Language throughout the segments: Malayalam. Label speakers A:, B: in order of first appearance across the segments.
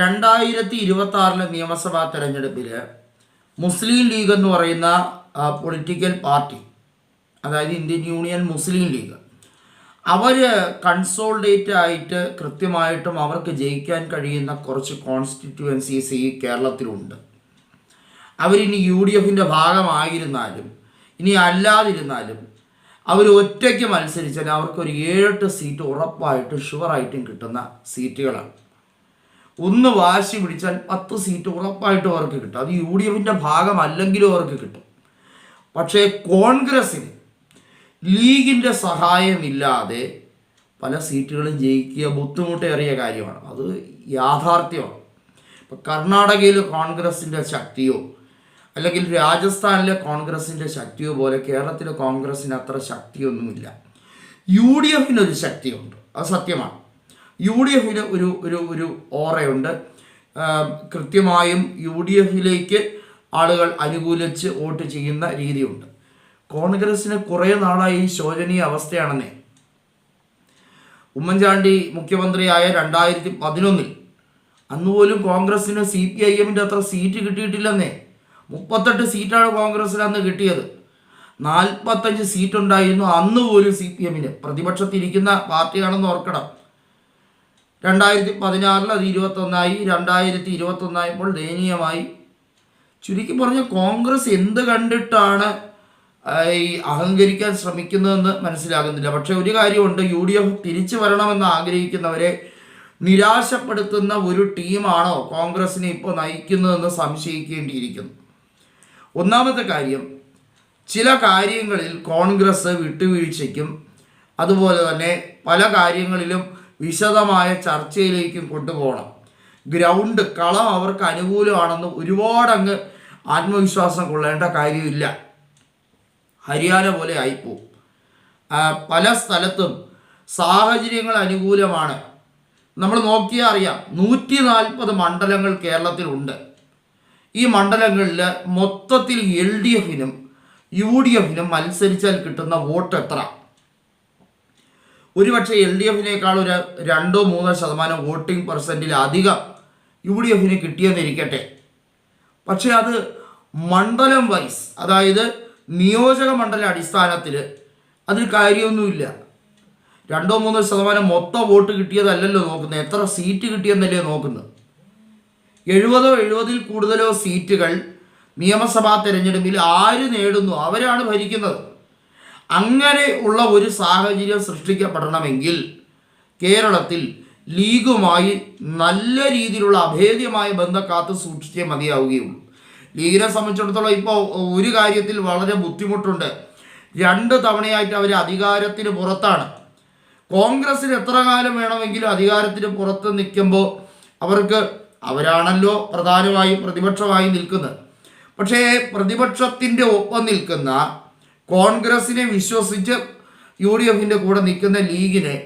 A: രണ്ടായിരത്തി ഇരുപത്തി ആറിലെ നിയമസഭാ തെരഞ്ഞെടുപ്പിൽ മുസ്ലിം ലീഗ് എന്ന് പറയുന്ന പൊളിറ്റിക്കൽ പാർട്ടി അതായത് ഇന്ത്യൻ യൂണിയൻ മുസ്ലിം ലീഗ് അവർ കൺസോൾഡേറ്റ് ആയിട്ട് കൃത്യമായിട്ടും അവർക്ക് ജയിക്കാൻ കഴിയുന്ന കുറച്ച് കോൺസ്റ്റിറ്റ്യുവൻസീസ് ഈ കേരളത്തിലുണ്ട്. അവരിനി യു ഡി എഫിന്റെ ഭാഗമായിരുന്നാലും ഇനി അല്ലാതിരുന്നാലും അവർ ഒറ്റയ്ക്ക് മത്സരിച്ചാൽ അവർക്കൊരു ഏഴെട്ട് സീറ്റ് ഉറപ്പായിട്ടും ഷുവറായിട്ടും കിട്ടുന്ന സീറ്റുകളാണ്. ഒന്ന് വാശി പിടിച്ചാൽ പത്ത് സീറ്റ് ഉറപ്പായിട്ടും അവർക്ക് കിട്ടും. അത് യു ഡി എഫിന്റെ ഭാഗമല്ലെങ്കിലും അവർക്ക് കിട്ടും. പക്ഷേ കോൺഗ്രസ്സിന് ലീഗിന്റെ സഹായമില്ലാതെ പല സീറ്റുകളും ജയിക്കുക ബുദ്ധിമുട്ടേറിയ കാര്യമാണ്. അത് യാഥാർത്ഥ്യമാണ്. ഇപ്പം കർണാടകയിൽ കോൺഗ്രസിന്റെ ശക്തിയോ അല്ലെങ്കിൽ രാജസ്ഥാനിലെ കോൺഗ്രസിന്റെ ശക്തിയോ പോലെ കേരളത്തിലെ കോൺഗ്രസ്സിന് അത്ര ശക്തിയൊന്നുമില്ല. യു ഡി എഫിനൊരു ശക്തിയുണ്ട്. അത് സത്യമാണ്. യു ഡി എഫിന് ഒരു ഒരു ഒരു ഓറയുണ്ട്. കൃത്യമായും യു ഡി എഫിലേക്ക് ആളുകൾ അനുകൂലിച്ച് വോട്ട് ചെയ്യുന്ന രീതിയുണ്ട്. കോൺഗ്രസ്സിന് കുറേ നാളായി ശോചനീയ അവസ്ഥയാണെന്നേ. ഉമ്മൻചാണ്ടി മുഖ്യമന്ത്രിയായ രണ്ടായിരത്തി പതിനൊന്നിൽ അന്നുപോലും കോൺഗ്രസ്സിന് സി പി ഐ എമ്മിന്റെ അത്ര സീറ്റ് കിട്ടിയിട്ടില്ലെന്നേ. മുപ്പത്തെട്ട് സീറ്റാണ് കോൺഗ്രസ്സിന് അന്ന് കിട്ടിയത്. നാൽപ്പത്തഞ്ച് സീറ്റുണ്ടായിരുന്നു അന്ന് പോലും സി പി എമ്മിന്. പ്രതിപക്ഷത്തിരിക്കുന്ന പാർട്ടിയാണെന്ന് ഓർക്കണം. രണ്ടായിരത്തി പതിനാറിൽ അത് ഇരുപത്തൊന്നായി രണ്ടായിരത്തി ഇരുപത്തൊന്നായപ്പോൾ ദയനീയമായി. ചുരുക്കി പറഞ്ഞ കോൺഗ്രസ് എന്ത് കണ്ടിട്ടാണ് ഈ അഹങ്കരിക്കാൻ ശ്രമിക്കുന്നതെന്ന് മനസ്സിലാകുന്നില്ല. പക്ഷേ ഒരു കാര്യമുണ്ട് യു ഡി എഫ് തിരിച്ചു വരണമെന്ന് ആഗ്രഹിക്കുന്നവരെ നിരാശപ്പെടുത്തുന്ന ഒരു ടീമാണോ കോൺഗ്രസിനെ ഇപ്പോൾ നയിക്കുന്നതെന്ന് സംശയിക്കേണ്ടിയിരിക്കുന്നു. ഒന്നാമത്തെ കാര്യം ചില കാര്യങ്ങളിൽ കോൺഗ്രസ് വിട്ടുവീഴ്ചയ്ക്കും അതുപോലെ തന്നെ പല കാര്യങ്ങളിലും വിശദമായ ചർച്ചയിലേക്കും കൊണ്ടുപോകണം. ഗ്രൗണ്ട് കളം അവർക്ക് അനുകൂലമാണെന്ന് ഒരുപാടങ്ങ് ആത്മവിശ്വാസം കൊള്ളേണ്ട കാര്യമില്ല. ഹരിയാന പോലെ ആയിപ്പോവും. പല സ്ഥലത്തും സാഹചര്യങ്ങൾ അനുകൂലമാണ്. നമ്മൾ നോക്കിയാൽ അറിയാം നൂറ്റി നാൽപ്പത് മണ്ഡലങ്ങൾ കേരളത്തിലുണ്ട്. ഈ മണ്ഡലങ്ങളിൽ മൊത്തത്തിൽ എൽ ഡി എഫിനും യു ഡി എഫിനും മത്സരിച്ചാൽ കിട്ടുന്ന വോട്ട് എത്ര ഒരുപക്ഷെ എൽ ഡി എഫിനേക്കാൾ ഒരു രണ്ടോ മൂന്നോ ശതമാനം വോട്ടിംഗ് പെർസെന്റിൽ അധികം യു ഡി എഫിന് കിട്ടിയെന്നിരിക്കട്ടെ. പക്ഷേ അത് മണ്ഡലം വൈസ് അതായത് നിയോജക മണ്ഡല അടിസ്ഥാനത്തിൽ അതിൽ കാര്യമൊന്നുമില്ല. രണ്ടോ മൂന്നോ ശതമാനം മൊത്തം വോട്ട് കിട്ടിയതല്ലല്ലോ നോക്കുന്നത്. എത്ര സീറ്റ് കിട്ടിയെന്നല്ലേ നോക്കുന്നത്. എഴുപതോ എഴുപതിൽ കൂടുതലോ സീറ്റുകൾ നിയമസഭാ തെരഞ്ഞെടുപ്പിൽ ആര് നേടുന്നു? അവരാണ് ഭരിക്കുന്നത്. അങ്ങനെ ഉള്ള ഒരു സാഹചര്യം സൃഷ്ടിക്കപ്പെടണമെങ്കിൽ കേരളത്തിൽ ലീഗുമായി നല്ല രീതിയിലുള്ള അഭേദ്യമായ ബന്ധം കാത്തു സൂക്ഷിച്ചേ മതിയാവുകയുള്ളൂ. ലീഗിനെ സംബന്ധിച്ചിടത്തോളം ഇപ്പോൾ ഒരു കാര്യത്തിൽ വളരെ ബുദ്ധിമുട്ടുണ്ട്. രണ്ട് തവണയായിട്ട് അവർ അധികാരത്തിന് പുറത്താണ്. കോൺഗ്രസ്സിന് എത്ര കാലം വേണമെങ്കിലും അധികാരത്തിന് പുറത്ത് നിൽക്കുമ്പോൾ അവർക്ക് അവരാണല്ലോ പ്രധാനമായും പ്രതിപക്ഷമായി നിൽക്കുന്നത്. പക്ഷേ പ്രതിപക്ഷത്തിന്റെ ഒപ്പം നിൽക്കുന്ന കോൺഗ്രസിനെ വിശ്വസിച്ച് യു ഡി എഫിന്റെ കൂടെ നിൽക്കുന്ന ലീഗിനെ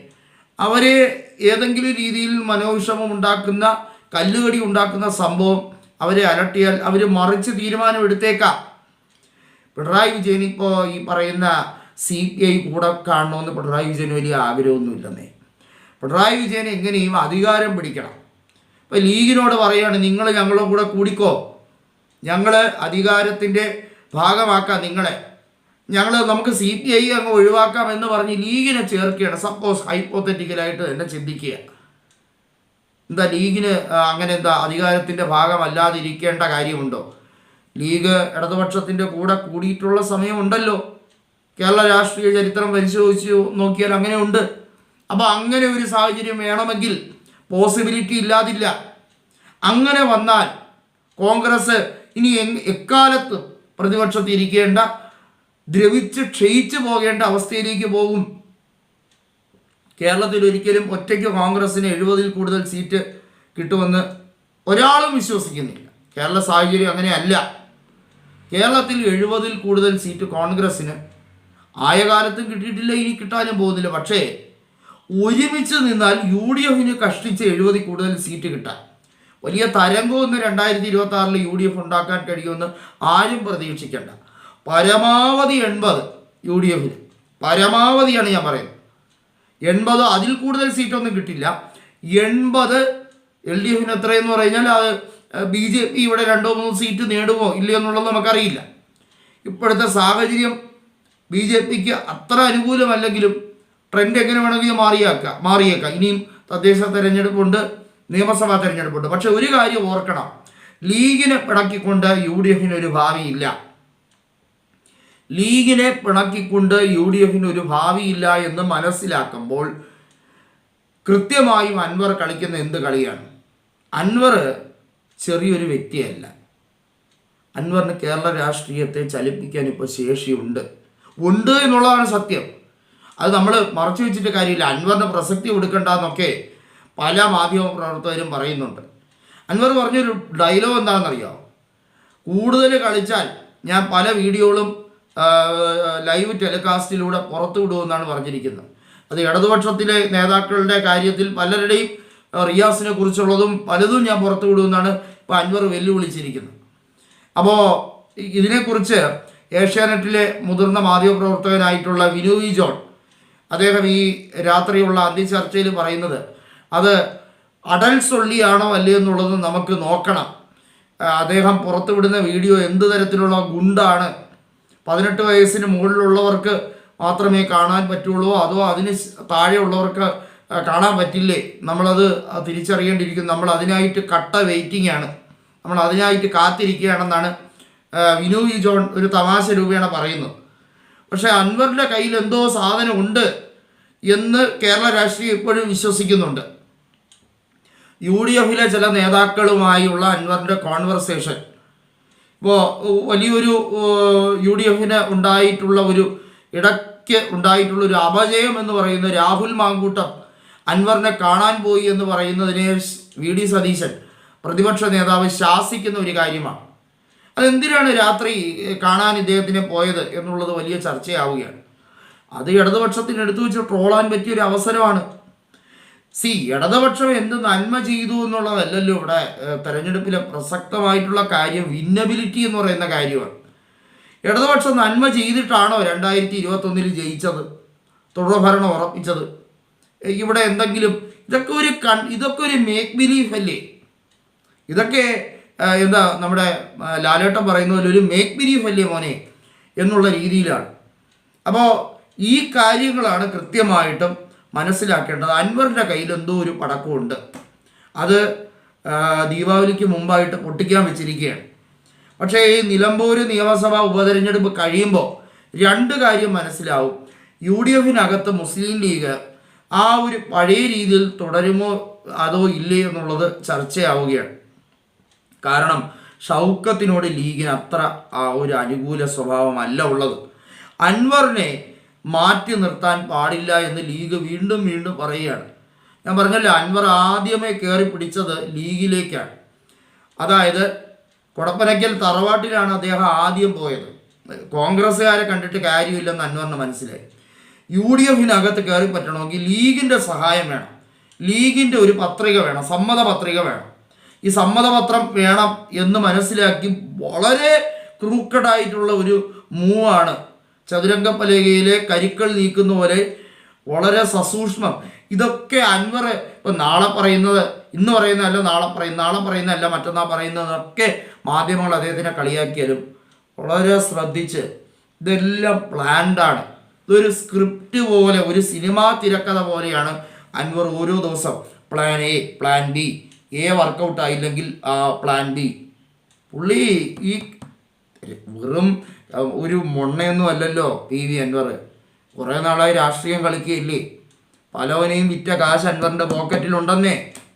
A: അവരെ ഏതെങ്കിലും രീതിയിൽ മനോവിഷമം ഉണ്ടാക്കുന്ന കല്ലുകടി ഉണ്ടാക്കുന്ന സംഭവം അവരെ അലട്ടിയാൽ അവർ മറിച്ച് തീരുമാനം എടുത്തേക്കാം പിണറായി വിജയൻ ഇപ്പോൾ ഈ പറയുന്ന സി പി ഐ കൂടെ കാണണമെന്ന് പിണറായി വിജയന് വലിയ ആഗ്രഹമൊന്നുമില്ലെന്നേ. പിണറായി വിജയൻ എങ്ങനെയും അധികാരം പിടിക്കണം. ഇപ്പം ലീഗിനോട് പറയുകയാണ് നിങ്ങൾ ഞങ്ങളുടെ കൂടെ കൂടിക്കോ. ഞങ്ങൾ അധികാരത്തിന്റെ ഭാഗമാക്കാം നിങ്ങളെ. ഞങ്ങൾ നമുക്ക് സി പി ഐ അങ്ങ് ഒഴിവാക്കാം എന്ന് പറഞ്ഞ് ലീഗിനെ ചേർക്കുകയാണ്. സപ്പോസ് ഹൈപ്പോത്തറ്റിക്കലായിട്ട് എന്നെ ചിന്തിക്കുക. എന്താ ലീഗിന് അങ്ങനെ എന്താ അധികാരത്തിന്റെ ഭാഗമല്ലാതിരിക്കേണ്ട കാര്യമുണ്ടോ? ലീഗ് ഇടതുപക്ഷത്തിന്റെ കൂടെ കൂടിയിട്ടുള്ള സമയമുണ്ടല്ലോ. കേരള രാഷ്ട്രീയ ചരിത്രം പരിശോധിച്ച് നോക്കിയാൽ അങ്ങനെ ഉണ്ട്. അപ്പോൾ അങ്ങനെ ഒരു സാഹചര്യം വേണമെങ്കിൽ പോസിബിലിറ്റി ഇല്ലാതില്ല. അങ്ങനെ വന്നാൽ കോൺഗ്രസ് ഇനി എക്കാലത്ത് എക്കാലത്തും പ്രതിപക്ഷത്ത് ഇരിക്കേണ്ട ദ്രവിച്ച് ക്ഷയിച്ചു പോകേണ്ട അവസ്ഥയിലേക്ക് പോകും. കേരളത്തിൽ ഒരിക്കലും ഒറ്റയ്ക്ക് കോൺഗ്രസിന് എഴുപതിൽ കൂടുതൽ സീറ്റ് കിട്ടുമെന്ന് ഒരാളും വിശ്വസിക്കുന്നില്ല. കേരള സാഹചര്യം അങ്ങനെയല്ല. കേരളത്തിൽ എഴുപതിൽ കൂടുതൽ സീറ്റ് കോൺഗ്രസ്സിന് ആയ കാലത്തും കിട്ടിയിട്ടില്ല ഇനി കിട്ടാനും പോകുന്നില്ല. പക്ഷേ ഒരുമിച്ച് നിന്നാൽ യു ഡി എഫിന് കഷ്ടിച്ച് എഴുപതിൽ കൂടുതൽ സീറ്റ് കിട്ടാൻ വലിയ തരംഗമൊന്നും രണ്ടായിരത്തി ഇരുപത്തി ആറിൽ യു ഡി എഫ് ഉണ്ടാക്കാൻ കഴിയുമെന്ന് ആരും പ്രതീക്ഷിക്കേണ്ട. പരമാവധി എൺപത് യു ഡി എഫിന് പരമാവധിയാണ് ഞാൻ പറയുന്നത്. എൺപത് അതിൽ കൂടുതൽ സീറ്റൊന്നും കിട്ടില്ല. എൺപത് എൽ ഡി എഫിന് എത്രയെന്ന് പറഞ്ഞാൽ അത് ബി ജെ പി ഇവിടെ രണ്ടോ മൂന്നോ സീറ്റ് നേടുമോ ഇല്ലയോ എന്നുള്ളത് നമുക്കറിയില്ല. ഇപ്പോഴത്തെ സാഹചര്യം ബി ജെ പിക്ക് അത്ര അനുകൂലമല്ലെങ്കിലും ട്രെൻഡ് എങ്ങനെ വേണമെങ്കിലും മാറിയേക്കാം മാറിയേക്കാം. ഇനിയും തദ്ദേശ തെരഞ്ഞെടുപ്പുണ്ട് നിയമസഭാ തെരഞ്ഞെടുപ്പുണ്ട്. പക്ഷെ ഒരു കാര്യം ഓർക്കണം. ലീഗിനെ പിണക്കിക്കൊണ്ട് യു ഡി എഫിന് ഒരു ഭാവിയില്ല. ലീഗിനെ പിണക്കിക്കൊണ്ട് യു ഡി എഫിന് ഒരു ഭാവിയില്ല എന്ന് മനസ്സിലാക്കുമ്പോൾ കൃത്യമായും അൻവർ കളിക്കുന്ന എന്ത് കളിയാണ്? അൻവർ ചെറിയൊരു വ്യക്തിയല്ല. അൻവറിന് കേരള രാഷ്ട്രീയത്തെ ചലിപ്പിക്കാൻ ഇപ്പോൾ ശേഷിയുണ്ട്. ഉണ്ട് എന്നുള്ളതാണ് സത്യം. അത് നമ്മൾ മറച്ചു വെച്ചിട്ട് കാര്യമില്ല. അൻവറിന് പ്രസക്തി കൊടുക്കണ്ടെന്നൊക്കെ പല മാധ്യമ പ്രവർത്തകരും പറയുന്നുണ്ട്. അൻവർ പറഞ്ഞൊരു ഡയലോഗ് എന്താണെന്നറിയോ? കൂടുതൽ കളിച്ചാൽ ഞാൻ പല വീഡിയോകളും ലൈവ് ടെലികാസ്റ്റിലൂടെ പുറത്തു വിടുമെന്നാണ് പറഞ്ഞിരിക്കുന്നത്. അത് ഇടതുപക്ഷത്തിലെ നേതാക്കളുടെ കാര്യത്തിൽ പലരുടെയും റിയാസിനെ കുറിച്ചുള്ളതും പലതും ഞാൻ പുറത്തു വിടുമെന്നാണ് ഇപ്പോൾ അൻവർ വെല്ലുവിളിച്ചിരിക്കുന്നത്. അപ്പോൾ ഇതിനെക്കുറിച്ച് ഏഷ്യാനെറ്റിലെ മുതിർന്ന മാധ്യമപ്രവർത്തകനായിട്ടുള്ള വിനു വി ജോൺ അദ്ദേഹം ഈ രാത്രിയുള്ള അന്ത്യചർച്ചയിൽ പറയുന്നത് അത് അടൽ ഒള്ളിയാണോ അല്ലേ എന്നുള്ളത് നമുക്ക് നോക്കണം. അദ്ദേഹം പുറത്തുവിടുന്ന വീഡിയോ എന്ത് തരത്തിലുള്ള ഗുണ്ടാണ് പതിനെട്ട് വയസ്സിന് മുകളിലുള്ളവർക്ക് മാത്രമേ കാണാൻ പറ്റുള്ളൂ അതോ അതിന് താഴെയുള്ളവർക്ക് കാണാൻ പറ്റില്ലേ? നമ്മളത് തിരിച്ചറിയേണ്ടിയിരിക്കുന്നു. നമ്മൾ അതിനായിട്ട് കട്ട വെയിറ്റിംഗ് ആണ്. നമ്മൾ അതിനായിട്ട് കാത്തിരിക്കുകയാണെന്നാണ് വിനു വി ജോൺ ഒരു തമാശ രൂപേണ പറയുന്നത്. പക്ഷേ അൻവറിന്റെ കയ്യിൽ എന്തോ സാധനം ഉണ്ട് എന്ന് കേരള രാഷ്ട്രീയം ഇപ്പോഴും വിശ്വസിക്കുന്നുണ്ട്. യു ഡി എഫിലെ ചില നേതാക്കളുമായുള്ള അൻവറിന്റെ കോൺവെർസേഷൻ. ഇപ്പോൾ വലിയൊരു യു ഡി എഫിന് ഉണ്ടായിട്ടുള്ള ഒരു ഇടയ്ക്ക് ഉണ്ടായിട്ടുള്ള ഒരു അപജയം എന്ന് പറയുന്ന രാഹുൽ മാങ്കൂട്ടം അൻവറിനെ കാണാൻ പോയി എന്ന് പറയുന്നതിനെ വി ഡി സതീശൻ പ്രതിപക്ഷ നേതാവ് ശാസിക്കുന്ന ഒരു കാര്യമാണ്. അതെന്തിനാണ് രാത്രി കാണാൻ ഇദ്ദേഹത്തിനെ പോയത് എന്നുള്ളത് വലിയ ചർച്ചയാവുകയാണ്. അത് ഇടതുപക്ഷത്തിന് എടുത്തു വെച്ച് ട്രോളാൻ പറ്റിയൊരു അവസരമാണ് സി ഇടതുപക്ഷം എന്ത് നന്മ ചെയ്തു എന്നുള്ളതല്ലല്ലോ ഇവിടെ തെരഞ്ഞെടുപ്പിലെ പ്രസക്തമായിട്ടുള്ള കാര്യം വിന്നബിലിറ്റി എന്ന് പറയുന്ന കാര്യമാണ്. ഇടതുപക്ഷം നന്മ ചെയ്തിട്ടാണോ രണ്ടായിരത്തി ഇരുപത്തൊന്നിൽ ജയിച്ചത്? തുടർഭരണം ഉറപ്പിച്ചത്? ഇവിടെ എന്തെങ്കിലും ഇതൊക്കെ ഒരു കൺ ഇതൊക്കെ ഒരു മേക്ക് ബിലീഫ് അല്ലേ? ഇതൊക്കെ എന്താ നമ്മുടെ ലാലേട്ടൻ പറയുന്ന പോലെ ഒരു മേക്ക് ബിലീഫ് അല്ലേ മോനെ? എന്നുള്ള രീതിയിലാണ്. അപ്പോൾ ഈ കാര്യങ്ങളാണ് കൃത്യമായിട്ടും മനസ്സിലാക്കേണ്ടത് അൻവറിന്റെ കയ്യിൽ എന്തോ ഒരു പടക്കമുണ്ട്. അത് ദീപാവലിക്ക് മുമ്പായിട്ട് പൊട്ടിക്കാൻ വെച്ചിരിക്കുകയാണ്. പക്ഷേ ഈ നിലമ്പൂർ നിയമസഭാ ഉപതെരഞ്ഞെടുപ്പ് കഴിയുമ്പോൾ രണ്ട് കാര്യം മനസ്സിലാവും. യു ഡി എഫിനകത്ത് മുസ്ലിം ലീഗ് ആ ഒരു പഴയ രീതിയിൽ തുടരുമോ അതോ ഇല്ലേ എന്നുള്ളത് ചർച്ചയാവുകയാണ്. കാരണം ഷൗക്കത്തിനോട് ലീഗിന് അത്ര ആ ഒരു അനുകൂല സ്വഭാവമല്ല ഉള്ളത്. അൻവറിനെ മാറ്റി നിർത്താൻ പാടില്ല എന്ന് ലീഗ് വീണ്ടും വീണ്ടും പറയുകയാണ്. ഞാൻ പറഞ്ഞല്ലോ അൻവർ ആദ്യമേ കയറി പിടിച്ചത് ലീഗിലേക്കാണ്. അതായത് കൊടപ്പനയ്ക്കൽ തറവാട്ടിലാണ് അദ്ദേഹം ആദ്യം പോയത്. കോൺഗ്രസ്സുകാരെ കണ്ടിട്ട് കാര്യമില്ലെന്ന് അൻവറിന് മനസ്സിലായി. യു ഡി എഫിനകത്ത് കയറി പറ്റണമെങ്കിൽ ലീഗിന്റെ സഹായം വേണം. ലീഗിന്റെ ഒരു പത്രിക വേണം സമ്മത പത്രിക വേണം. ഈ സമ്മതപത്രം വേണം എന്ന് മനസ്സിലാക്കി വളരെ ക്രൂക്കഡായിട്ടുള്ള ഒരു മൂവാണ് ചതുരംഗപ്പലകയിലെ കരിക്കൾ നീക്കുന്ന പോലെ വളരെ സസൂക്ഷ്മം. ഇതൊക്കെ അൻവർ ഇപ്പം നാളെ പറയുന്നത് ഇന്ന് പറയുന്നതല്ല നാളെ പറയുന്ന നാളെ പറയുന്നതല്ല മറ്റന്നാൾ പറയുന്നതൊക്കെ മാധ്യമങ്ങൾ അദ്ദേഹത്തിനെ കളിയാക്കിയാലും വളരെ ശ്രദ്ധിച്ച് ഇതെല്ലാം പ്ലാൻഡാണ് ഇതൊരു സ്ക്രിപ്റ്റ് പോലെ ഒരു സിനിമാ തിരക്കഥ പോലെയാണ് അൻവർ ഓരോ ദിവസം plan A plan B A work out ആയില്ലെങ്കിൽ plan B പുള്ളി ഈ വെറും ഒരു മുണ്ണയൊന്നും അല്ലല്ലോ പി വി അൻവർ. കുറേ നാളായി രാഷ്ട്രീയം കളിക്കുകയില്ലേ? പലവനെയും വിറ്റ കാശ് അൻവറിന്റെ പോക്കറ്റിലുണ്ടെന്നേ